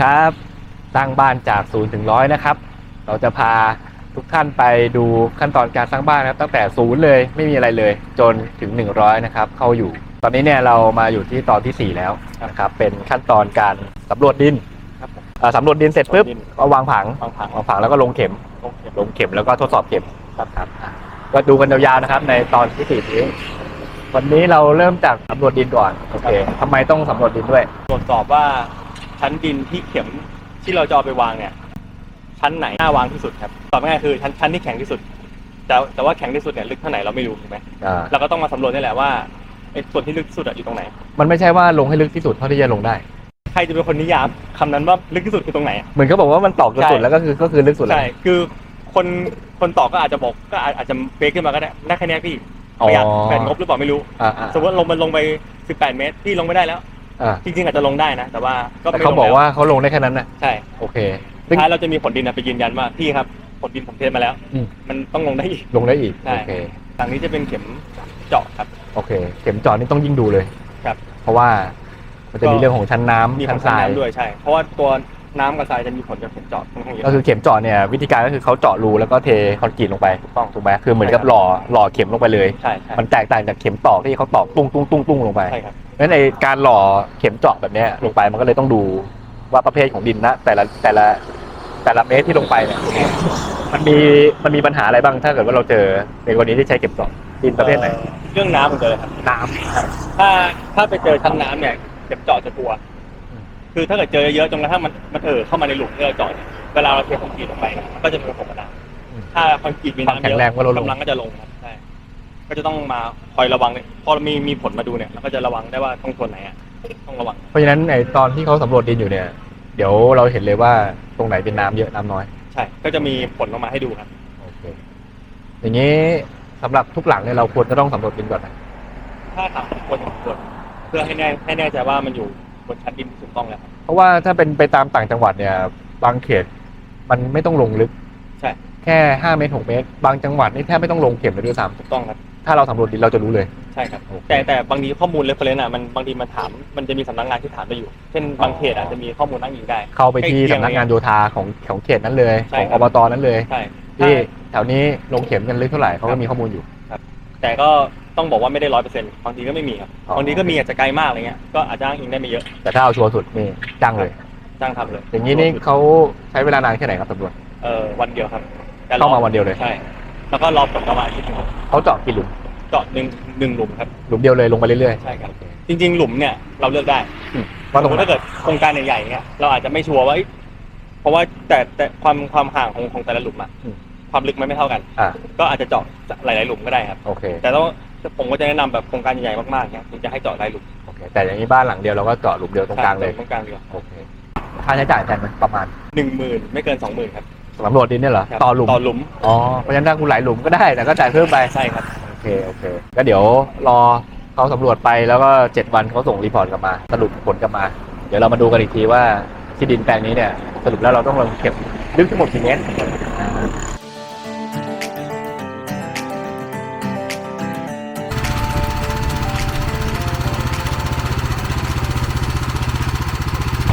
ครับสร้างบ้านจากศูนย์ถึงร้อยนะครับ เราจะพาทุกท่านไปดูขั้นตอนการสร้างบ้านนะครับ ตั้งแต่ศูนย์เลยไม่มีอะไรเลยจนถึง 100 นะครับ เข้าอยู่ ตอนนี้เนี่ยเรามาอยู่ที่ตอนที่ 4 แล้วนะครับเป็นขั้นตอนการสำรวจดินครับผมอ่าสำรวจดินเสร็จปุ๊บสำรวจดินก็วางผังวางผังวางผังแล้วก็ลงเข็มโอเคลงเข็มแล้วก็ทดสอบเข็มครับครับอะก็ดูกันยาวๆนะครับในตอนที่สี่นี้วันนี้เราเริ่มจากสำรวจดินก่อนโอเคทำไมต้องสำรวจดินด้วย ตรวจสอบว่า ชั้นดินที่เข็มที่เราจะเอาไปวางเนี่ย ชั้นไหนน่าวางที่สุดครับตอบง่ายๆคือชั้นชั้นที่แข็งที่สุด แต่แต่ว่าแข็งที่สุดเนี่ยลึกเท่าไหนเราไม่รู้ถูกไหมอ่าเราก็ต้องมาสำรวจนี่แหละว่าไอ้ส่วนที่ลึกที่สุดอะอยู่ตรงไหน มันไม่ใช่ว่าลงให้ลึกที่สุดเท่าที่จะลงได้ ใครจะเป็นคนนิยามคำนั้นว่าลึกที่สุดคือตรงไหนอะ เหมือนเขาบอกว่ามันตอกจนสุดใช่ แล้วก็คือก็คือลึกสุดแล้วใช่คือคนคนตอบก็อาจจะบอกก็อาจอาจจะเบรกขึ้นมาก็ได้ได้แค่เนี้ยพี่ปอ๋อระหยัดประหยัดงบหรือเปล่าไม่รู้ อ่าอ่าสมมติว่าลงมันลงไป 18 เมตรพี่ลงไม่ได้แล้ว อ่า จริงๆอาจจะลงได้นะ แต่ว่าก็แต่ไม่เขาลงบอกแล้วว่าเขาลงได้แค่นั้นนะใช่โอเค ซึ่ง ท้ายเราจะมีผลดินนะไปยืนยันว่าพี่ครับผลดินผมเทสมาแล้ว อืม มันต้องลงได้อีก ลงได้อีก ใช่ โอเคทางนี้จะเป็นเข็มเจาะครับ โอเค เข็มเจอดนี่ต้องยิ่งดูเลยครับเพราะว่ามันจะมีก็ เรื่องของชั้นน้ำมีขชั้อนงทรายน้ำด้วยใช่ เพราะว่าตัวน้ำกับทรายจะมีผลกับเข็มเจาะค่อนข้างเยอะก็คือเข็มเจาะเนี่ยวิธีการก็คือเขาเจาะรูแล้วก็เทคอนกรีตลงไปถูกต้อง ถูกไหมคือเหมือนกับใช่ครับหล่อหล่อเข็มลงไปเลย ใช่ใช่มันแตกต่างจากเข็มตอกที่เขาตอกตุ้งตุ้งตุ้งตุ้งลงไป ใช่ครับ งั้นในการหล่อเข็มเจาะแบบเนี้ยลงไปมันก็เลยต้องดูว่าประเภทของดินนะแต่ละแต่ละแต่ละเมตรที่ลงไปเนี่ยมันมีมันมีปัญหาอะไรบ้างถ้าเกิดว่าเราเจอในกรณีที่ใช้เข็มเจาะดินประเภทไหนอ่อเรื่องน้ำเหมือนกันเลยครับน้ำถ้าถ้าไปเจอชั้นน้ำเนี่ยเข็มเจาะจะกลัวอืมคือถ้าเกิดเจอเยอะจนกระทั่งมันมันเออเข้ามาในหลุมที่เราเจาะเนี่ยเวลาเราเทคอนกรีตลงไปเนี่ยมันก็จะมีผลกับน้ำถ้าคอนกรีตมีความน้ำแข็เยงอะแรงก็ลดลงกำลังก็จะลงครับใช่ ก็จะต้องมาคอยระวังเนี่ยพอมีมีผลมาดูเนี่ยเราก็จะระวังได้ว่าต้องส่วนไหนอะต้องระวัง เพราะฉะนั้นในตอนที่เขาสำรวจดินอยู่เนี่ย เดี๋ยวเราเห็นเลยว่าตรงไหนเป็นน้ำเยอะน้ำน้อย ใช่ ก็จะมีผลออกมาให้ดูครับ โอเค อย่างนี้สำหรับทุกหลังเนี่ยเราควรจะต้องสำรวจดินก่อนนะถ้าถามคนสำรวจเพื่อให้แน่ให้แน่ใจว่ามันอยู่บนชั้นดินที่ถูกต้องแล้วครับ เพราะว่าถ้าเป็นไปตามต่างจังหวัดเนี่ย บางเขตมันไม่ต้องลงลึก ใช่ แค่ห้าเมตรหกเมตร บางจังหวัดนี่แทบไม่ต้องลงเข็มเลยด้วยซ้ถูกต้องครับำ ถ้าเราสำรวจดินเราจะรู้เลย ใช่ครับโอเคแต่แต่บางทีข้อมูลเรฟเฟรนซ์อะมันบางทีมันถามมันจะมีสำนักงานที่ถามได้อยู่ เช่นบางเขตอาจจะมีข้อมูลอ้างอิงได้ เข้าไปที่ใกล้เคียงสำนักงานโยธาของของเขตนั้นเลย ใช่ของครัอบ บตนั้นเลย ใช่ ที่ถ้าแถวนี้ลงเข็มกันลึกเท่าไหร่เขาครัก็บมีข้อมูลอยู่ แต่ก็ต้องบอกว่าไม่ได้ร้อยเปอร์เซ็นต์บางทีก็ไม่มีครับอ๋อ บางทีก็มีอาจจะไกลมากอะไรเงี้ยก็อาจจะอ้างอิงได้ไม่เยอะแต่ถ้าเอาชัวร์สุดนี่จ้างเลย จ้างทำเลยอย่างนี้นี่เขาใช้เวลานานแค่ไหนครับตำรวจ เออวันเดียวครับแต่รอเข้ามาวันเดียวเลย ใช่ แล้วก็รอผลประมาณอาทิตย์หนึงเขาเจาะกี่หลุมเจาะหนึ่งหนึ่งหลุมครับ หลุมเดียวเลยลงไปเรื่อยใช่ครับ จริง ๆ หลุมเนี่ยเราเลือกได้ๆว่าตรงไหนถ้าเกิดโครงการใหญ่ๆเนี่ยเราอาจจะไม่ชัวร์ว่าเอ้ยเพราะว่าแต่แต่ความความห่างของของแต่ละหลุมอะความลึกมันไม่เท่ากัน อ่าก็อาจจะเจาะหลายๆหลุมก็ได้ครับ โอเคแต่ต้องผมก็จะแนะนำแบบโครงการใหญ่ๆมากๆเนี่ยถึงจะให้เจาะหลายหลุมโอเค แต่อย่างนี้บ้านหลังเดียวเราก็เจาะหลุมเดียวตรงกลางเลยตรงกลางเดียวโอเคค่าใช้จ่ายแพงไหมประมาณหนึ่งหมื่นไม่เกินสองหมื่นครับ สำรวจดินเนี่ยเหรอครับต่อหลุมต่อหลุมอ๋อเพราะฉะนั้นถ้าคุณหลายหลุมก็ได้แต่ก็จ่ายเพิ่มไปใช่ครับ โอเคโอเคก็เดี๋ยวรอเขาสำรวจไปแล้วก็เจ็ดวันเขาส่งรีพอร์ตกลับมาสรุปผลกลับมา เดี๋ยวเรามาดูกันอีกทีว่าที่ดินแปลงนี้เนี่ยสรุปแล้วเราต้องลงเก็บลึกทั้งหมดกี่เมตร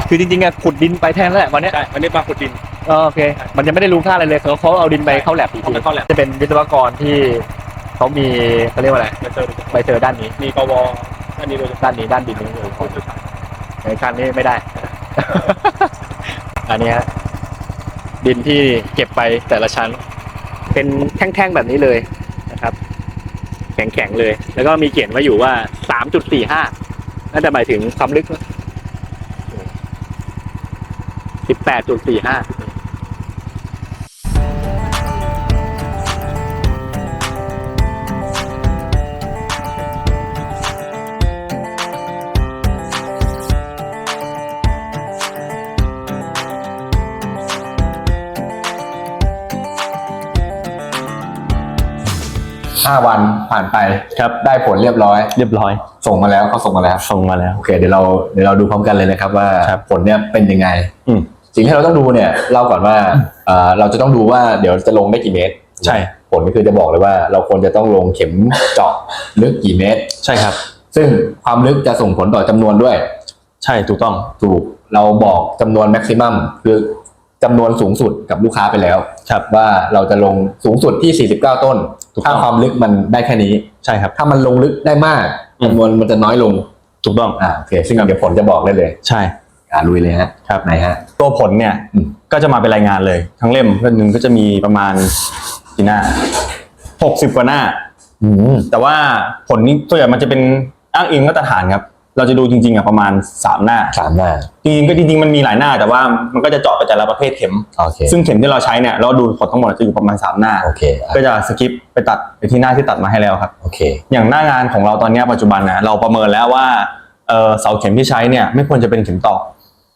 คือจริงๆอะขุดดินไปแทนแล้วแหละวันเนี้ยใช่อันนี้ปลาขุดดินเออโอเค มันยังไม่ได้รู้ค่าอะไรเลยเขาเขาเอาดินไปเข้าแลบอีกเอาทีไปเข้าแลบจะเป็นวิศวกรที่เขามีเขาเรียกว่าอะไรมาเจอใบเซอร์ด้านนี้ มีกวอันนี้โดยเฉพาะด้านนี้ด้านดินนี้เลยของในคันนี้ไม่ได้ อันนี้ฮะดินที่เก็บไปแต่ละชั้น เป็นแท่งๆแบบนี้เลยนะครับ แข็งๆเลย แล้วก็มีเขียนไว้อยู่ว่า 3.45น่าจะหมายถึงความลึกนะ18.45 ห้าวันผ่านไปครับได้ผลเรียบร้อย เรียบร้อย ส่งมาแล้วเขาส่งมาแล้ว ส่งมาแล้ว โอเคเดี๋ยวเราเดี๋ยวเราดูพร้อมกันเลยนะครับว่าครับผลเนี่ยเป็นยังไงอืม สิ่งที่เราต้องดูเนี่ยเล่าก่อนว่าเอ่อเราจะต้องดูว่าเดี๋ยวจะลงได้กี่เมตรใช่ ผลก็คือจะบอกเลยว่า เราควรจะต้องลงเข็มเจาะลึกกี่เมตร ใช่ครับ ซึ่งความลึกจะส่งผลต่อจำนวนด้วย ใช่ถูกต้อง ถูกเราบอกจำนวนแม็กซิมัมคือ จำนวนสูงสุดกับลูกค้าไปแล้วครับว่าเราจะลงสูงสุดที่ 49 ต้นถูกต้ถ้าองความลึกมันได้แค่นี้ใช่ครับ ถ้ามันลงลึกได้มากอืมจำนวนมันจะน้อยลงถูกต้องอ่าโอเคซึ่งเดี๋ยวผลจะบอกได้เลย ใช่อ่าลุยเลยฮะครับไหนฮะ ตัวผลเนี่ยอืมก็จะมาเป็นรายงานเลย ทั้งเล่มก็หนึ่งก็จะมีประมาณกี่หน้าหกสิบกว่าหน้าอืมแต่ว่าผลนี้ตัวใหญ่มันจะเป็นอ้างอิงมาตรฐานครับ เราจะดูจริงๆอะประมาณสามหน้า สามหน้า จริงๆก็จริงๆมันมีหลายหน้าแต่ว่ามันก็จะเจาะไปแต่ละประเภทเข็ม โอเค ซึ่งเข็มที่เราใช้เนี่ยเราดูผลทั้งหมดจะอยู่ประมาณสามหน้า โอเคอะก็จะสกิปไปตัดไปที่หน้าที่ตัดมาให้แล้วครับ โอเค อย่างหน้างานของเราตอนเนี้ยปัจจุบันนะเราประเมินแล้วว่าเออเสาเข็มที่ใช้เนี่ยไม่ควรจะเป็นเข็มตอก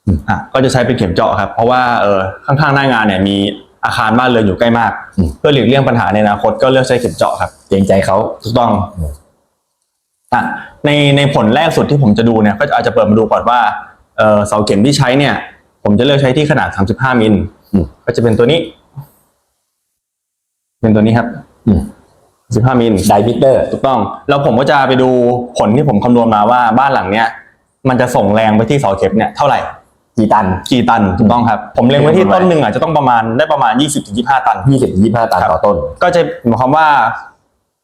อืมอะก็จะใช้เป็นเข็มเจาะครับ เพราะว่าเออข้างๆหน้างานเนี่ยมีอาคารบ้านเรือนอยู่ใกล้มากเพื่อหลีกเลี่ยงปัญหาในอนาคตก็เลือกใช้เข็มเจาะครับ เกรงใจเขาถูกต้องอืมอะ ในในผลแรกสุดที่ผมจะดูเนี่ยก็อาจจะเปิดมาดูก่อนว่าเออเสาเข็มที่ใช้เนี่ย ผมจะเลือกใช้ที่ขนาด 35มิลอืมก็จะเป็นตัวนี้ เป็นตัวนี้ครับอืม15มิลไดมิเตอร์ถูกต้อง แล้วผมก็จะไปดูผลที่ผมคำนวณมาว่าบ้านหลังเนี้ยมันจะส่งแรงไปที่เสาเข็มเนี่ยเท่าไหร่กี่ตันกี่ตันถูกต้องครับ ผมเล็งไว้ที่ต้นหนึ่งอะจะต้องประมาณได้ประมาณ 20-25 ตันยี่สิบยี่ห้าตันครับต่อต้น ก็จะหมายความว่า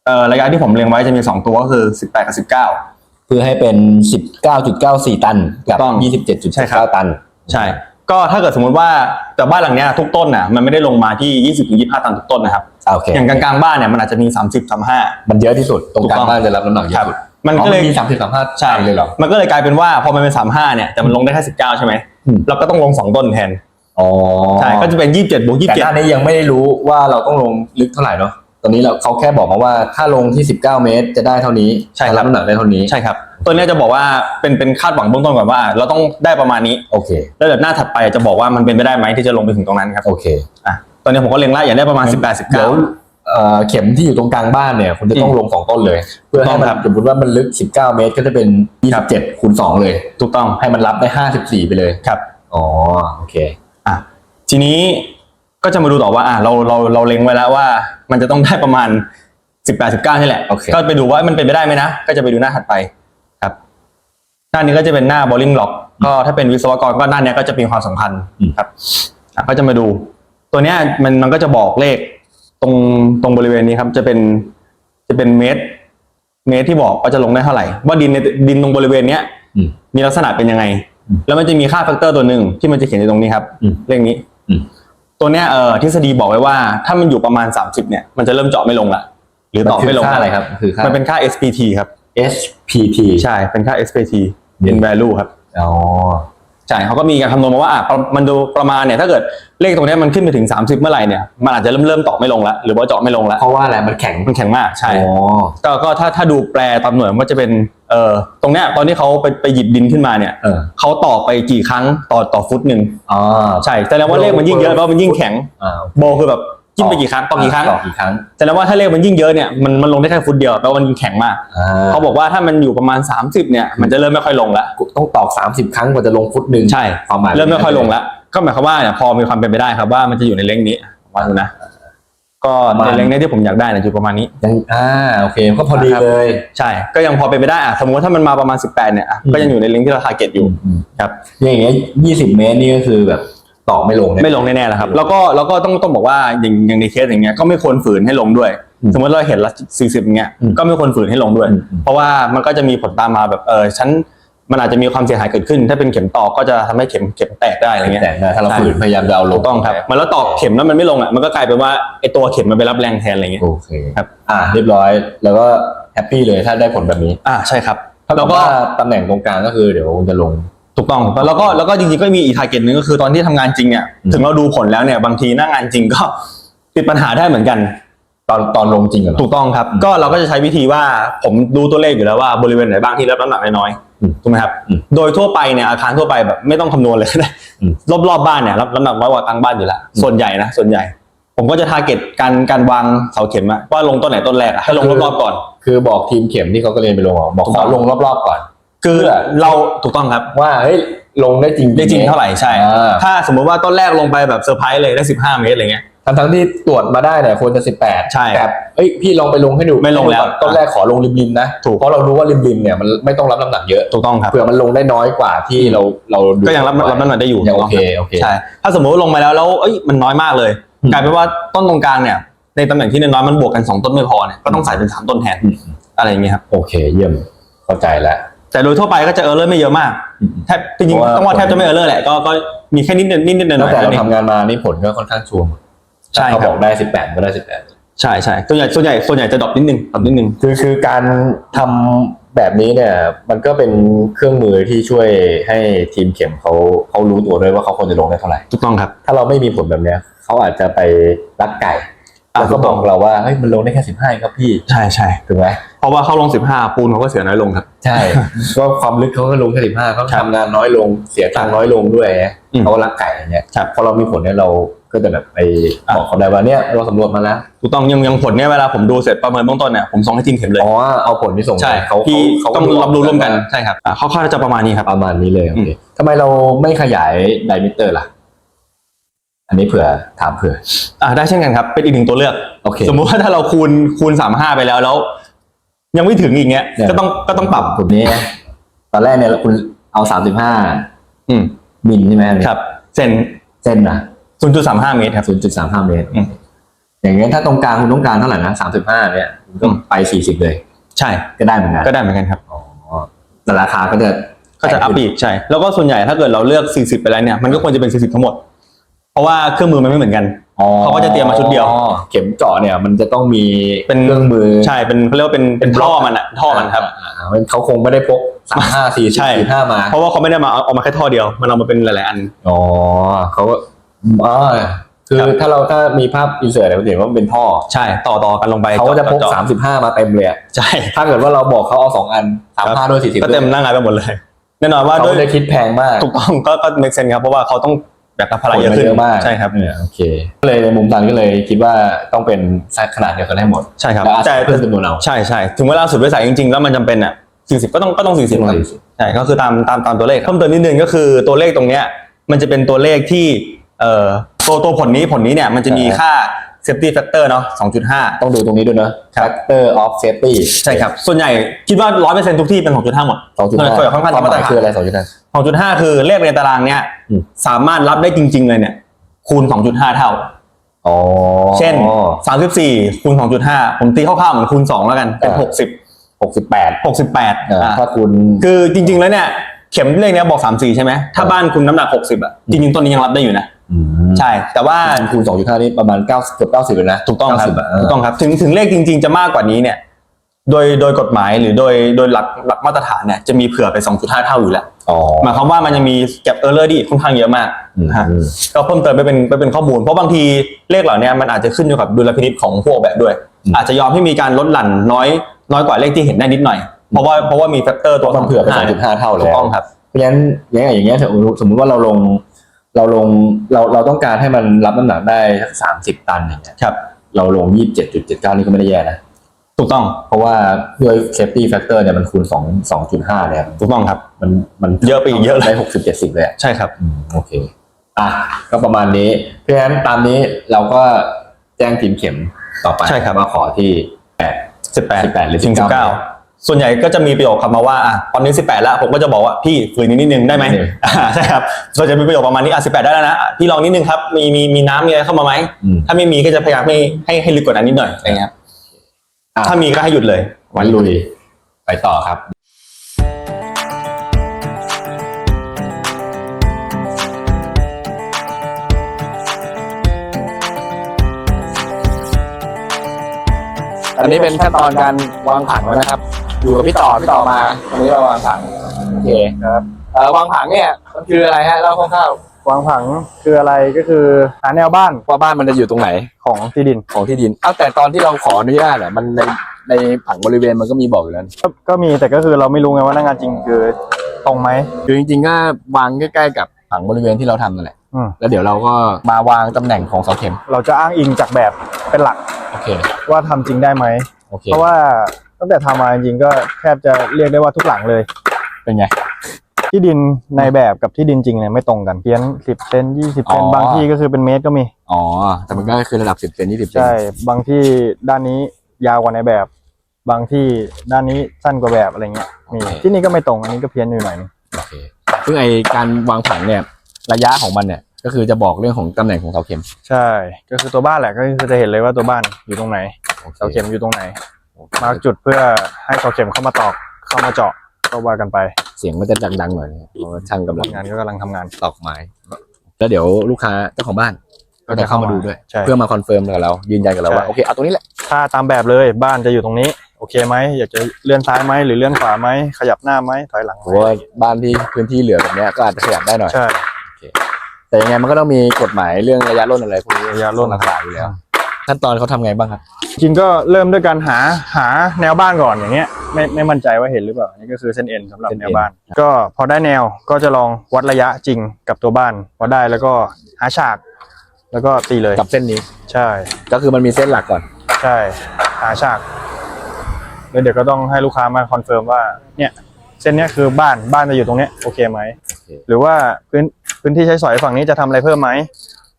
เอ่อระยะที่ผมเล็งไว้จะมี 2 ตัวก็คือ 18 กับ 19 เพื่อให้เป็นสิบเก้าจุดเก้าสี่ตัน กับถูกต้องยี่สิบเจ็ดจุดใช่ครับเก้าตัน ใช่ ก็ถ้าเกิดสมมุติว่าแต่บ้านหลังเนี้ยทุกต้นน่ะมันไม่ได้ลงมาที่ 20-25 ตันทุกต้นนะครับ อ่าโอเค อย่างกลางๆบ้านเนี่ยมันอาจจะมี 30-35 มันเยอะที่สุด ตรงกลางถูกต้อง บ้านจะรับน้ำหนักเยครัอะบสุดมันก็เลยอ๋อมีสามสิบสามห้าใช่เลยเหรอ มันก็เลยกลายเป็นว่าพอมันเป็น35เนี่ยแต่มันลงได้แค่19ใช่ไหมอืม เราก็ต้องลง2ต้นแทนอ๋อใช่ก็จะเป็น27บวกแต่หน้า27นี้ยังไม่ได้รู้ว่าเราต้องลงลึกเท่าไหร่เนาะต อนนี้เราเขาแค่บอกมาว่าถ้าลงที่สิบเก้าเมตรจะได้เท่านี้ใช่ครับรับ น้ำหนักได้เท่านี้ใช่ครับ ตัวเนี้ยจะบอกว่าเป็นเป็นคาดหวังเบื้องต้นก่อนว่า เราต้องได้ประมาณนี้ โอเคแล้วเดี๋ยวหน้าถัดไปจะบอกว่ามันเป็นไปได้ไหมที่จะลงไปถึงตรงนั้นครับโอเคอะตอนนี้ผมก็เล็งไล่อยากได้ประมาณ 18 เดี๋ยว19 เอ่อเข็มที่อยู่ตรงกลางบ้านเนี่ยคุณจะต้องอืมลงสองต้นเลย เพื่อให้มันต้องครับสมมติว่ามันลึก 19 เมตรก็จะเป็นครับ27คูณ2เลย ถูกต้องให้มันรับได้ 54 ไปเลยครับ อ๋อโอเคอะทีนี้ ก็จะมาดูต่อว่าอะเราเราเราเล็งไว้แล้วว่า มันจะต้องได้ประมาณ18 19นี่แหละ โอเค ก็ไปดูว่ามันเป็นไปได้ไหมนะ ก็จะไปดูหน้าถัดไปครับ หน้านี้ก็จะเป็นหน้า bowling lock ก็ถ้าเป็นวิศวกรก็หน้าเนี้ยก็จะมีความสำคัญอืมครับอะก็จะมาดู ตัวเนี้ยมันมันก็จะบอกเลขตรงตรงบริเวณนี้ครับ จะเป็นจะเป็นเมตร เมตรที่บอกว่าจะลงได้เท่าไหร่ ว่าดินในดินตรงบริเวณเนี้ยอืมมีลักษณะเป็นยังไงอืมแล้วมันจะมีค่าแฟกเตอร์ตัวหนึ่งที่มันจะเขียนอยู่ตรงนี้ครับอืมเลขนี้อืม ตัวเนี้ยเอ่อทฤษฎีบอกไว้ว่าถ้ามันอยู่ประมาณ 30เนี่ยมันจะเริ่มเจาะไม่ลงละหรือมันต่อคือไม่ลงค่าละอะไรครับ คือค่ามันเป็นค่า SPT ครับ SPT ใช่เป็นค่า SPT in value ครับ อ๋อ ใช่เขาก็มีการคำนวณมาว่าอะประมันดูประมาณเนี่ยถ้าเกิดเลขตรงเนี้ยมันขึ้นไปถึง 30 เมื่อไหร่เนี่ยมันอาจจะเริ่มเริ่มต่อไม่ลงละหรือว่าเจาะไม่ลงละเพราะว่าอะไรมันแข็งมันแข็งมากใช่อ๋อ ก็ก็ถ้าถ้าดูแปลตามหน่วยมันก็จะเป็น เอ่อตรงเนี้ยตอนที่เขาไปไปหยิบดินขึ้นมาเนี่ยเออ เขาต่อไปกี่ครั้งต่อต่อฟุตหนึ่งอ๋อ ใช่แสดงว่าเลขมันยิ่งเยอะเพราะมันยิ่งแข็งอ่าโบคือแบบจิ้มไปกี่ครั้งต่อกี่ครั้งต่อกี่ครั้งแสดงว่าถ้าเลขมันยิ่งเยอะเนี่ยมันมันลงได้แค่ฟุตเดียวแปลว่ามันแข็งมากอ่าเขาบอกว่าถ้ามันอยู่ประมาณ 30เนี่ยมันจะเริ่มไม่ค่อยลงละ ต้องตอก30 ครั้งกว่าจะลงฟุตหนึ่งใช่ ความหมายเริ่มไม่ค่อยลงละก็หมายความว่าเนี่ยพอมีความเป็นไปได้ครับว่ามันจะอยู่ในเลงนี้ว่าดูนะ ก็ในเลงนี้ที่ผมอยากได้เนี่ยอยู่ประมาณนี้ ยังอ่าโอเคก็พอดีเลย ใช่ ก็ยังพอเป็นไปได้อะสมมติว่าถ้ามันมาประมาณ 18เนี่ยอะอืม ก็ยังอยู่ในเลงที่เราทาร์เก็ตอยู่ครับ อย่างเงี้ย20เมตรนี่ก็คือแบบตอกไม่ลงเนี่ยไม่ลงแน่ๆแล้วครับ แล้วก็แล้วก็ต้องต้องบอกว่าอย่างอย่างในเคสอย่างเงี้ยก็ไม่ควรฝืนให้ลงด้วย อืมสมมติเราเห็นละสี่สิบเงี้ยอืมก็ไม่ควรฝืนให้ลงด้วย อืมอืมเพราะว่ามันก็จะมีผลตามมาแบบเออฉัน มันอาจจะมีความเสียหายเกิดขึ้น ถ้าเป็นเข็มตอกก็จะทำให้เข็มเข็มแตกได้อะไรเงี้ยแต่ถ้าเราใช่ฝืนพยายามจะเอาลถูงกต้องครับ มันแล้วตอกเข็มแล้วมันไม่ลงอะมันก็กลายเป็นว่าไอตัวเข็มมันไปรับแรงแทนอะไรเงี้ย โอเคครับ อ่าเรียบร้อย แล้วก็แฮปปี้เลยถ้าได้ผลแบบนี้อ่าใช่ครับ แล้แล้ววก็ ก็ตำแหน่งตรงกลางก็คือเดี๋ยวจะลง ถูกต้องแล้วก็แล้วก็จริงๆก็มีอีกทาร์เก็ตหนึ่งก็คือตอนที่ทำงานจริงเนี่ยอืม ถึงเราดูผลแล้วเนี่ยบางทีหน้างานจริงก็ ติดปัญหาได้เหมือนกัน ตอนตอนลงจริงเหรอถูกต้องครับอืมก็เราก็จะใช้วิธีว่าผมดูตัวเลขอยู่แล้วว่าบริเวณไหนบ้างที่รับน้ำหนักน้อยอืมๆถูกไหมครับอืมโดยทั่วไปเนี่ยอาคารทั่วไปแบบไม่ต้องคำนวณเลยก็ได้อืมรอบๆบ้านเนี่ยรับน้ำหนักน้อยกว่ากลางบ้านอยู่แล้วอืมส่วนใหญ่นะส่วนใหญ่ ผมก็จะทาร์เก็ตการการวางเสาเข็มอะว่าลงต้นไหนต้นแรกอะให้ลงรอบๆก่อน คือบอกทีมเข็มที่เขาก็เรียนไปลงบอกบอกถูกขต้อองลงรอบๆก่อนคือเพื่อเราถูกต้องครับว่าเฮ้ยลงได้จริงได้จริงเท่าไหร่ใช่อ่าถ้าสมมติว่าต้นแรกลงไปแบบเซอร์ไพรส์เลยได้15เมตรอะไรเงี้ย ทั้งทั้งๆที่ตรวจมาได้เนี่ยควรจะสิบแปดใช่แต่เอ้ยพี่ลองไปลงให้ดูไม่ลงแล้วให้ดูก่อนต้นแรกขอลงริมๆนะถูก เพราะเรารู้ว่าริมๆเนี่ยมันไม่ต้องรับน้ำหนักเยอะถูกต้องครับ เผื่อมันลงได้น้อยกว่าที่เราเราดูก็ยังรับรับน้ำหนักได้อยู่ยังโอเคโอเค ใช่ถ้าสมมติว่าลงมาแล้วแล้วเอ้ยมันน้อยมากเลย อืม กลายเป็นว่าต้นตรงกลางเนี่ย ในตำแหน่งที่น้อยๆมันบวกกันสองต้นไม่พอเนี่ยก็ต้องใส่เป็นสามต้นแทนอืมอะไรอย่างเงี้ยครับโอเคเยี่ยมเข้าใจแล้ว แต่โดยทั่วไปก็จะเออร์เลอร์ไม่เยอะมากอืมแทบจริงเพราะว่า ๆต้องว่าแทบจะไม่เออร์เลอร์แหละก็ก็มีแค่นิดนิดนิดนิดหน่อยหน่ตั้องยแต่เรานั่นเอง ทำงานมานี่ผลก็ค่อนข้างชัวร์ ใช่เขาครับบอกได้สิบแปดก็ได้สิบแปดใช่ใช่ส่วนใหญ่ส่วนใหญ่ส่วนใหญ่จะดรอปนิดนึงดรอปนิดนึงคือคือการทำแบบนี้เนี่ย มันก็เป็นเครื่องมือที่ช่วยให้ทีมเข็มเขาเขารู้ตัวด้วยว่าเขาควรจะลงได้เท่าไหร่ถูกต้องครับ ถ้าเราไม่มีผลแบบเนี้ยเขาอาจจะไปรักไก่อะแล้วก็บอกเราว่าเฮ้ยมันลงได้แค่สิบห้าครับพี่ใช่ใช่ถูกไหมเพราะว่าเข้าลงสิบห้าปูนเขาก็เสียน้อยลงครับ ใช่ก็ความลึกเขาก็ลงแค่สิบห้าเขาครับทำงานน้อยลงเสียตังค์น้อยลงด้วยไงอืมเขาก็รักไก่อย่างเงี้ยครับพอเรามีผลเนี่ยเรา ก็จะแบบไปอะบอกเขาได้ว่าเนี่ยเราสำรวจมาแล้วถูกต้องยังยังผลเนี่ยเวลาผมดูเสร็จประเมินเบื้องต้นเนี่ยผมส่งให้ทีมเข็มเลยอ๋อเอาผลที่ส่งใช่ไปเขาพี่เขาต้องเขารับรู้ร่วมกันใช่ครับอะคร่าวๆจะประมาณนี้ครับประมาณนี้เลยโอเคอืมทำไมเราไม่ขยายไดมิเตอร์ล่ะอันนี้เผื่อถามเผื่ออ่าได้เช่นกันครับ เป็นอีกหนึ่งตัวเลือกโอเคสมมุติว่าถ้าเราคูณคูณสามห้าไปแล้วแล้ว ยังไม่ถึงอีกเงี้ยเนี่ยก็ต้องก็ต้องปรับกลุ่มนี้นะตอนแรกเนี่ยคุณเอาสามสิบห้าอืมมิลใช่ไหมครับเซนเส้นนะ ศูนย์จุดสามห้าเมตรครับ ศูนย์จุดสามห้าเมตร อืม อย่างเงี้ยถ้าตรงกลางคุณต้องการเท่าไหร่นะสามสิบห้าเนี่ยคุณก็อืมไปสี่สิบเลย ใช่ ก็ได้เหมือนกันก็ได้เหมือนกันครับ อ๋อแต่ราคาก็จะก็จะอัพอีกใช่ แล้วก็ส่วนใหญ่ถ้าเกิดเราเลือก 40 ไปแล้วเนี่ย มันก็ควรจะเป็น 40 ทั้งหมด เพราะว่าเครื่องมือมันไม่เหมือนกัน อ๋อเขาก็จะเตรียมมาชุดเดียวอ๋อเข็มเจาะเนี่ย มันจะต้องมีเป็นเครื่องมือใช่ เป็นเขาเรียกว่าเป็นเป็นท่อมันอะท่อมันครับ อ่าอ่ามันเขาคงไม่ได้พกสามห้าสี่สิบใช่ สี่ห้ามา เพราะว่าเขาไม่ได้มาเอาเอามาแค่ท่อเดียว มันเอามาเป็นหลาย ๆ อัน อ๋อเขาก็ อ๋อคือครับถ้าเราถ้ามีภาพอินเสิร์ตเราจะเห็นว่ามันเป็นท่อ ใช่ต่อต่อกันลงไปเขาก็จะพกเาสามสิบห้ามาเต็มเลยอะใช่ ถ้าเกิดว่าเราบอกเขาเอาสองอันสามห้าด้วยสี่สิบก็เต็มหน้างานไปหมดเลย แน่นอนว่าเขาด้วยไม่ได้คิดแพงมากถูกต้องก็ก็เมกเซนครับเพราะว่าเขาต้องแบกรับภาระเยอะผลขึ้นเยอะมากใช่ครับเออโอเคก็เลยในมุมตันก็เลยคิดว่าต้องเป็นไซส์ขนาดเดียวกันให้หมดใช่ครับแล้วอาจแต่จะเพิ่มจำนวนเอาใช่ใช่ถึงเวลาสุดวิสัยจริงๆ แล้วมันจำเป็นอะ40ก็ต้องก็ต้อง40ครับใช่ก็คือตามตามตามตัวเลขเพิ่มเติมนิดนึงก็คือตัวเลขตรงเนี้ยมันจะเป็นตัวเลขที่ เอ่อตัวตัวผลนี้ผลนี้เนี่ยมันจะมีค่า safety factor เนาะ2.5 ต้องดูตรงนี้ด้วยเนอะ factor of safety ใช่ครับ ส่วนใหญ่คิดว่า 100%ทุกที่เป็น 2.5 หมดสองจุดห้าส่วนใหญ่ค่อนข้างความหมายจะมาตรฐานคืออะไรสองจุดห้า2.5 คือเลขในตารางเนี้ยอืมสามารถรับได้จริง ๆ เลยเนี่ย คูณ 2.5 เท่าอ๋อเช่น 34 คูณ 2.5 ผมตีคร่าวๆเหมือนคูณ 2 แล้วกัน เป็นอ่า60หกสิบแปด68อ่าถ้าคุณคือจริง ๆ แล้วเนี่ย เข็มเลขเนี้ยบอก 34 ใช่ไหมถ้าบ้านคุณน้ำหนัก 60อะจริงๆต้นนี้ยังรับได้อยู่นะ ใช่ แต่ว่าคูณสองจุดห้านี่ประมาณเก้าเกือบเก้าสิบเลยนะถูกต้องครับ90ะถูกต้องครับ ถึงถึงเลขจริง ๆ จะมากกว่านี้เนี่ย โดยโดยกฎหมายหรือโดยโดยหลักหลักมาตรฐานเนี่ยจะมีเผื่อไป2.5เท่าอยู่แล้วอ๋อหมายความว่ามันจะมีเก็บเออร์เลอร์ที่ค่อนข้างเยอะมากอืมฮะก็เพิ่มเติมไปเป็นไปเป็นข้อมูล เพราะบางทีเลขเหล่านี้มันอาจจะขึ้นอยู่กับดุลพินิจของผู้ออกแบบด้วย อาจจะยอมให้มีการลดหลั่นน้อยน้อยกว่าเลขที่เห็นได้นิดหน่อย เพราะว่าเพราะว่ามีแฟกเตอร์ตัตัววต้องเผื่อไปสองจุดห้าเท่าถูแล้กวต้องครับเพราะฉะนั้นอย่างเงี้ยอย่างเงี้ยสมมติว่าเราลง เราลงเราเราต้องการให้มันรับน้ำหนักได้สักสามสิบตันอย่างเงี้ยครับ เราลงยี่สิบเจ็ดจุดเจ็ดเก้านี่ก็ไม่ได้แย่นะ ถูกต้อง เพราะว่าด้วย safety factor เนี่ยมันคูณสองสองจุดห้าเนี่ยถูกต้องครับ มันมันเยอะไปอีกเยอะเลยได้หกสิบเจ็ดสิบเลยอะใช่ครับ อืมโอเค อะ ก็ประมาณนี้ เพราะฉะนั้นตามนี้เราก็แจ้งทีมเข็มต่อไปใช่ครับ ว่าขอที่แปด18 18หรือถึง19 19 ส่วนใหญ่ก็จะมีประโยคคำมาว่าอะตอนนี้ 18 แล้ว ผมก็จะบอกว่าพี่ฝืนนิดนิดนึงได้ไหมนิดนึงอ่าใช่ครับส่วนใหญ่เป็นประโยคประมาณนี้อะ18 ได้แล้วนะอะพี่ลองนิดนึงครับมีมีมีน้ำมีอะไรเข้ามาไหมอืม ถ้าไม่มีก็จะพยายามให้ให้ให้ลึกกว่านั้นนิดหน่อยอะไรเงี้ยครับอะ ถ้ามีก็ให้หยุดเลย วันลุย ไปต่อครับ อันนี้เป็นขั้นตอนการวางผังแล้วนะครับ อยู่กับพี่ต่อพี่ต่อมาตอนนี้เราวางผังโอเคครับเอ่อวางผังเนี่ยมันคืออะไรฮะเล่าคร่าววางผังคืออะไรก็คือหาแนวบ้านๆว่าบ้านมันจะอยู่ตรงไหนของที่ดิน ของที่ดินอ้าวแต่ตอนที่เราขออนุญาตอะมันในในผังบริเวณมันก็มีบอกอยู่แล้วก็ก็มีแต่ก็คือเราไม่รู้ไงว่าหน้างานจริงคือตรงไหมคือจริงๆก็วางใกล้ๆกับผังบริเวณที่เราทำนั่นแหละอืมแล้วเดี๋ยวเราก็มาวางตำแหน่งของเสาเข็มเราจะอ้างอิงจากแบบเป็นหลักโอเคว่าทำจริงได้ไหม โอเคเพราะว่า ตั้งแต่ทำมาจริงๆก็แทบจะเรียกได้ว่าทุกหลังเลย เป็นไง ที่ดินในแบบกับที่ดินจริงเนี่ยไม่ตรงกันเพี้ยนสิบเซนยี่สิบเซนอ๋อ บางที่ก็คือเป็นเมตรก็มี อ๋อ แต่มันก็คือระดับสิบเซนยี่สิบเซนใช่ บางที่ด้านนี้ยาวกว่าในแบบ บางที่ด้านนี้สั้นกว่าแบบอะไรเงี้ยมีที่นี่ก็ไม่ตรงอันนี้ก็เพี้ยนอยู่หน่อยนึงโอเคซึ่งไอการวางผังเนี่ย ระยะของมันเนี่ย ก็คือจะบอกเรื่องของตำแหน่งของเสาเข็มใช่ ก็คือตัวบ้านแหละก็คือจะเห็นเลยว่าตัวบ้านอยู่ตรงไหน เสาเข็มอยู่ตรงไหน มาร์กจุดเพื่อให้เสาเข็มเข้ามาตอกเข้ามาเจาะก็ว่ากันไปเสียงมันจะดังๆหน่อยนะเพราะว่าช่างกำลังงานก็กำลังทำงาน ตอกไม้ แล้วเดี๋ยวลูกค้าเจ้าของบ้านก็จะเข้ามาดูด้วย ใช่ เพื่อมาคอนเฟิร์มกับเรา ยืนยันกับเราว่า ใช่ โอเค เอาตรงนี้แหละ ถ้าตามแบบเลยบ้านจะอยู่ตรงนี้ โอเคไหมอยากจะเลื่อนซ้ายไหมหรือเลื่อนขวาไหมขยับหน้าไหมถอยหลังเพไหมราะว่าบ้านที่พื้นที่เหลือแบบเนี้ยก็อาจจะขยับได้หน่อย ใช่ แต่ยังไงมันก็ต้องมีกฎหมายเรื่องระยะร่นอะไรพวกนี้ระยะร่น ต่างๆอยู่แล้ว ขั้นตอนเขาทำไงบ้างครับ จริงก็เริ่มด้วยการหาหาแนวบ้านก่อนอย่างเงี้ยไม่ไม่มั่นใจว่าเห็นหรือเปล่าอันนี่ก็คือเส้นเอ็นสำหรับเส้นแนเอ็น วบ้าน ก็พอได้แนวก็จะลองวัดระยะจริงกับตัวบ้านวัดได้แล้วก็หาฉาก แล้วก็ตีเลยกับเส้นนี้ ใช่ ก็คือมันมีเส้นหลักก่อน ใช่ หาฉากแล้วเดี๋ยวก็ต้องให้ลูกค้ามาคอนเฟิร์มว่า เนี่ย เส้นเนี้ยคือบ้านบ้านจะอยู่ตรงเนี้ยโอเคไหมเคหรือว่าพื้นพื้นที่ใช้สอยฝั่งนี้จะทำอะไรเพิ่มไหม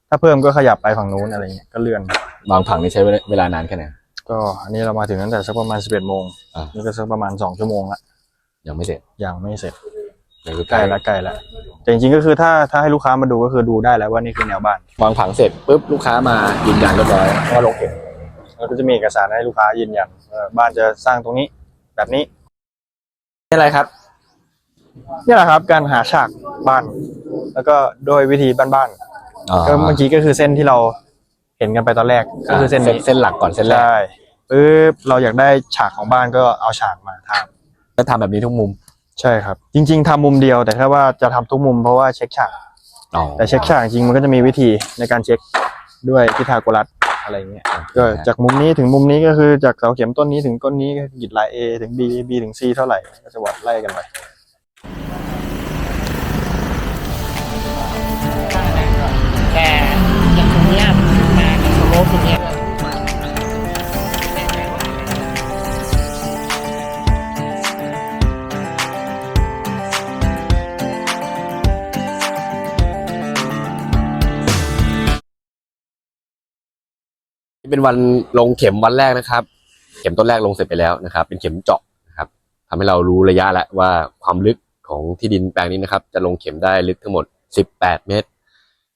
ถ้าเพิ่มก็ขยับไปฝั่งนู้นอะไรเงี้ยก็เลื่อน วางผังนี่ใช้เวลานานแค่ไหนก็อันนี้เรามาถึงตั้งแต่สักประมาณ11โมงอ่านี่ก็สักประมาณ2ชั่วโมงละยังไม่เสร็จยังไม่เสร็จยังคือใกล้ละใกล้ละแต่จริงๆก็คือถ้าถ้าให้ลูกค้ามาดูก็คือดูได้แล้วว่านี่คือแนวบ้านวางผังเสร็จปุ๊บลูกค้ามายืนยันเรียบร้อยว่าลงเข็มแล้วก็จะมีเอกสารให้ลูกค้ายืนยันว่าบ้านจะสร้างตรงนี้แบบนี้นี่อะไรครับ นี่แหละครับการหาฉากบ้าน แล้วก็โดยวิธีบ้านๆ ก็เมื่อกี้ก็คือเส้นที่เราเห็นกันไปตอนแรกก็คือเส้นนี้เส้นหลักก่อนเส้นแรก ใช่ปึ๊บเราอยากได้ฉากของบ้านก็เอาฉากมาทำจะทำแบบนี้ทุกมุมใช่ครับ จริง ๆทำมุมเดียวแต่แค่ว่าจะทำทุกมุมเพราะว่าเช็คฉาก อ๋อแต่เช็คฉากจริงมันก็จะมีวิธีในการเช็คด้วยพิทาโกรัสอะไรเงี้ย ก็จากมุมนี้ถึงมุมนี้ก็คือจากเสาเข็มต้นนี้ถึงต้นนี้ก็หยิดลาย A ถึง B B ถึง C เท่าไหร่ก็จะวัดไล่กันไป แต่อย่างตรงเนี้ยมาสโลปตรงเนี้ยเป็นวันลงเข็มวันแรกนะครับ เข็มต้นแรกลงเสร็จไปแล้วนะครับ เป็นเข็มเจาะนะครับทำให้เรารู้ระยะแล้วว่าความลึกของที่ดินแปลงนี้นะครับ จะลงเข็มได้ลึกทั้งหมด 18 เมตร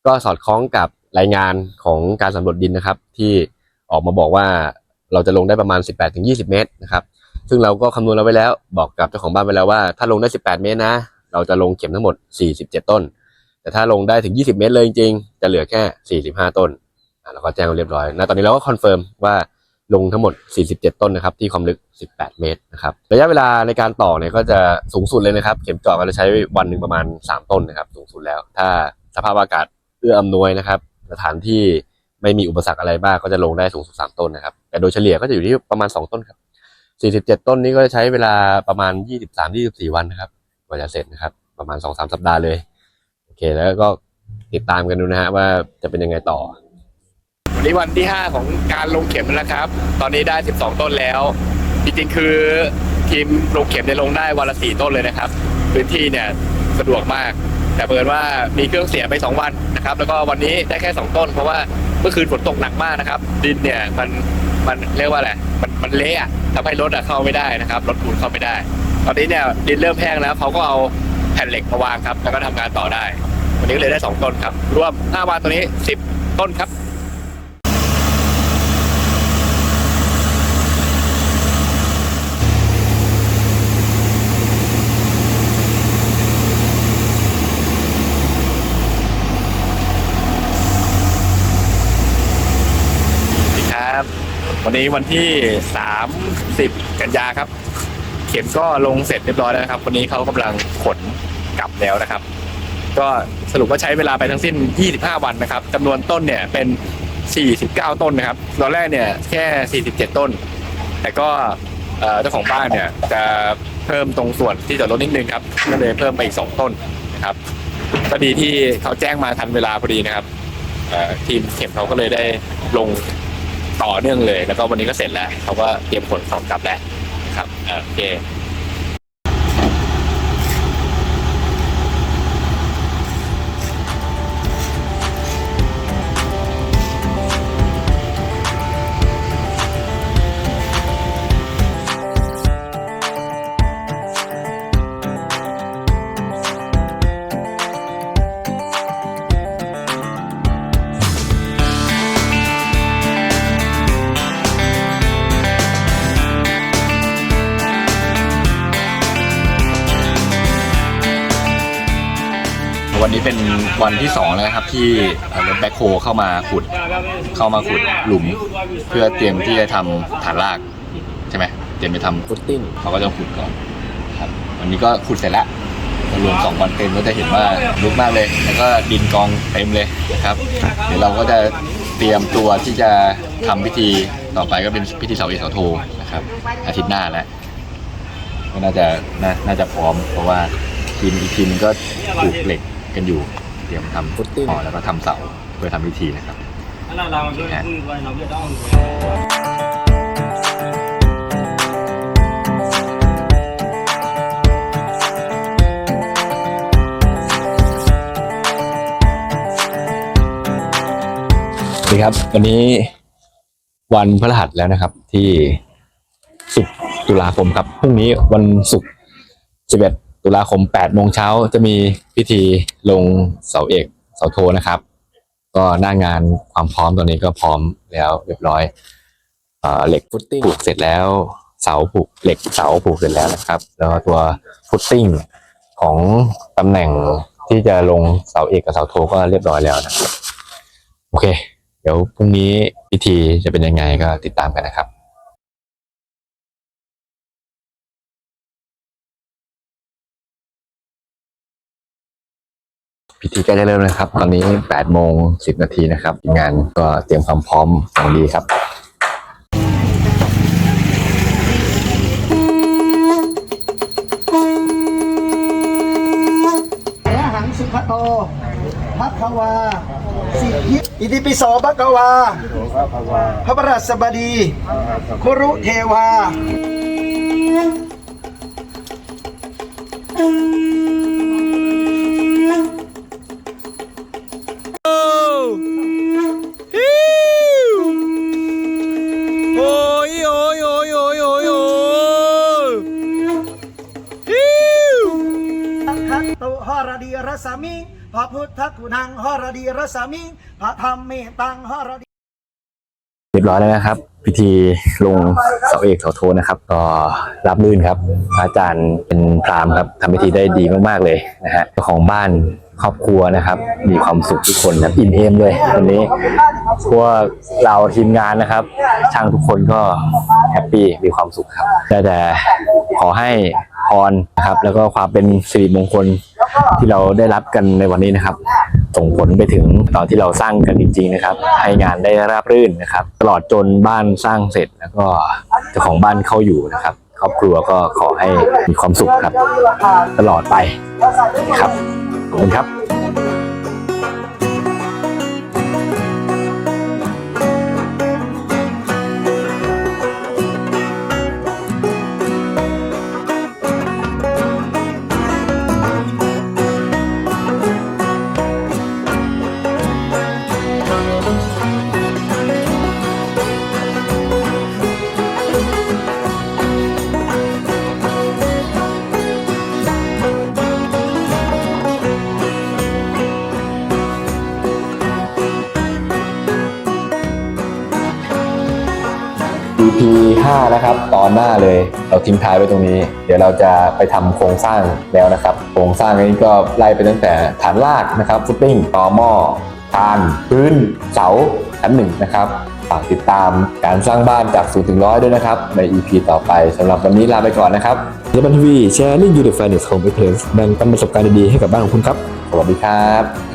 ก็สอดคล้องกับรายงานของการสำรวจดินนะครับ ที่ออกมาบอกว่าเราจะลงได้ประมาณ 18-20 เมตรนะครับซึ่งเราก็คำนวณเอาไว้แล้ว บอกกับเจ้าของบ้านไปแล้วว่า ถ้าลงได้ 18 เมตรนะ เราจะลงเข็มทั้งหมด 47 ต้น แต่ถ้าลงได้ถึง 20 เมตรเลยจริงๆ จะเหลือแค่ 45 ต้นเราก็แจ้งเรียบร้อยนะตอนนี้เราก็คอนเฟิร์มว่าลงทั้งหมด 47 ต้นนะครับ ที่ความลึก 18 เมตรนะครับระยะเวลาในการต่อเนี่ยก็จะสูงสุดเลยนะครับ เข็มเจาะก็จะใช้วันหนึ่งประมาณ 3 ต้นนะครับ สูงสุดแล้ว ถ้าสภาพอากาศ เอื้ออำนวยนะครับ สถานที่ไม่มีอุปสรรคอะไรบ้างก็จะลงได้สูงสุด3ต้นนะครับ แต่โดยเฉลี่ยก็จะอยู่ที่ประมาณ2ต้นครับ47ต้นนี้ก็จะใช้เวลาประมาณ23-24วันนะครับกว่าจะเสร็จนะครับ ประมาณ2-3สัปดาห์เลยโอเคแล้วก็ติดตามกันดูนะฮะว่าจะเป็นยังไงต่อ วันนี้วันที่5ของการลงเข็มแล้วครับ ตอนนี้ได้12ต้นแล้ว จริงๆคือทีมลงเข็มเนี่ยลงได้วันละ4ต้นเลยนะครับ พื้นที่เนี่ยสะดวกมาก แต่เปิดว่ามีเครื่องเสียไป 2 วันนะครับ แล้วก็วันนี้ได้แค่ 2 ต้น เพราะว่าเมื่อคืนฝนตกหนักมากนะครับ ดินเนี่ยมันมันเรียกว่าอะไรมันมันเละทำให้รถอะเข้าไม่ได้นะครับรถปูนเข้าไม่ได้ ตอนนี้เนี่ยดินเริ่มแห้งแล้วเขาก็เอาแผ่นเหล็กมาวางครับ แล้วก็ทำงานต่อได้ วันนี้เลยได้ 2 ต้นครับ รวม5วันตัวนี้ 10 ต้นครับ สวัสดีครับ วันนี้วันที่ 30 กันยาครับ เข็มก็ลงเสร็จเรียบร้อยแล้วนะครับ วันนี้เขากำลังขนกลับแล้วนะครับ ก็สรุปว่าใช้เวลาไปทั้งสิ้น 25 วันนะครับจำนวนต้นเนี่ยเป็น 49 ต้นนะครับ ตอนแรกเนี่ยแค่ 47 ต้น แต่ก็เจ้าของบ้านเนี่ยจะเพิ่มตรงส่วนที่จอดรถนิดนึงครับ ก็เลยเพิ่มไปอีก 2 ต้นนะครับก็ดีที่เขาแจ้งมาทันเวลาพอดีนะครับทีมเข็มเขาก็เลยได้ลง ต่อเนื่องเลย แล้วก็วันนี้ก็เสร็จแล้วเขาก็เตรียมขนของกลับแล้วครับโอเค วันที่2แล้วครับที่รถแบ็คโฮเข้ามาขุดเข้ามาขุดหลุม เพื่อเตรียมที่จะทำฐานรากใช่ไหมเตรียมจะทำฟุตติ้งเขาก็จะขุดก่อนครับวันนี้ก็ขุดเสร็จแล้วรวมสองวันเต็มก็จะเห็นว่าลุกมากเลย แล้วก็ดินกองเต็มเลยนะครับ เดี๋ยวเราก็จะเตรียมตัวที่จะทำพิธีต่อไปก็เป็นพิธีเสาเอกเสาโทนะครับ อาทิตย์หน้าแล้วก็น่าจะน่าน่าจะพร้อม เพราะว่าทีมอีกทีมก็ปลูกเหล็กกันอยู่ รียมทำฟุตติ้งแล้วก็ทำเสาเพื่อทำพิธีนะครับสวัสดีครับ วันนี้วันพฤหัสแล้วนะครับ ที่ 10 ตุลาคมครับพรุ่งนี้วันศุกร์11 ตุลาคม8โมงเช้าจะมีพิธีลงเสาเอกเสาโทนะครับ ก็หน้างานความพร้อมตอนนี้ก็พร้อมแล้วเรียบร้อยเอ่อเหล็กฟุตติ้งผูกเสร็จแล้วเสาผูกเหล็กเสาผูกเสร็จแล้วนะครับ แล้วก็ตัวฟุตติ้งของตำแหน่งที่จะลงเสาเอกกับเสาโทก็เรียบร้อยแล้วนะครับโอเค เดี๋ยวพรุ่งนี้พิธีจะเป็นยังไงก็ติดตามกันนะครับ พิธีใกล้จะเริ่มแล้วครับ ตอนนี้8โมง10 นาทีนะครับทีมงานก็เตรียมความพร้อมอย่างดีครับอะหังสุขโตพักวาสิทธิอิติปิโสภะวาพระประราชบดี คุรุเทวา มิ พระพุทธกุณังหรดีรสามิ พระธรรมเมตังหรดีเรียบร้อยแล้วนะครับ พิธีลงเสาเอกเสาโทนะครับ ก็รับลื่นครับพระอาจารย์เป็นพรามครับทำพิธีได้ดีมากๆเลยนะฮะเจ้าของบ้านครอบครัวนะครับ มีความสุขทุกคนนะอิ่มเอมเลยวันนี้พวกเราทีมงานนะครับ ช่างทุกคนก็แฮปปี้มีความสุขครับได้แต่ขอให้ รนะครับ แล้วก็ความเป็นสิริมงคลที่เราได้รับกันในวันนี้นะครับ ส่งผลไปถึงตอนที่เราสร้างกันจริง ๆ นะครับ ให้งานได้ราบรื่นนะครับ ตลอดจนบ้านสร้างเสร็จแล้วก็เจ้าของบ้านเข้าอยู่นะครับ ครอบครัวก็ขอให้มีความสุขครับ ตลอดไปนะครับขอบคุณครับ 5 นะครับ ตอนหน้าเลย เราทิ้งท้ายไว้ตรงนี้ เดี๋ยวเราจะไปทำโครงสร้างแล้วนะครับ โครงสร้างนี้ก็ไล่ไปตั้งแต่ฐานรากนะครับฟุตติ้งต่อหม้อคานพื้น เสาชั้นหนึ่งนะครับฝากติดตามการสร้างบ้านจาก0ถึงร้อยด้วยนะครับ ใน EP ต่อไปสำหรับวันนี้ลาไปก่อนนะครับเยบันทีวีแชร์ลิงยูเดอะแฟนเนสของเอ็กเพลสแบ่งปันประสบการณ์ดีๆให้กับบ้านของคุณครับ สวัสดีครับ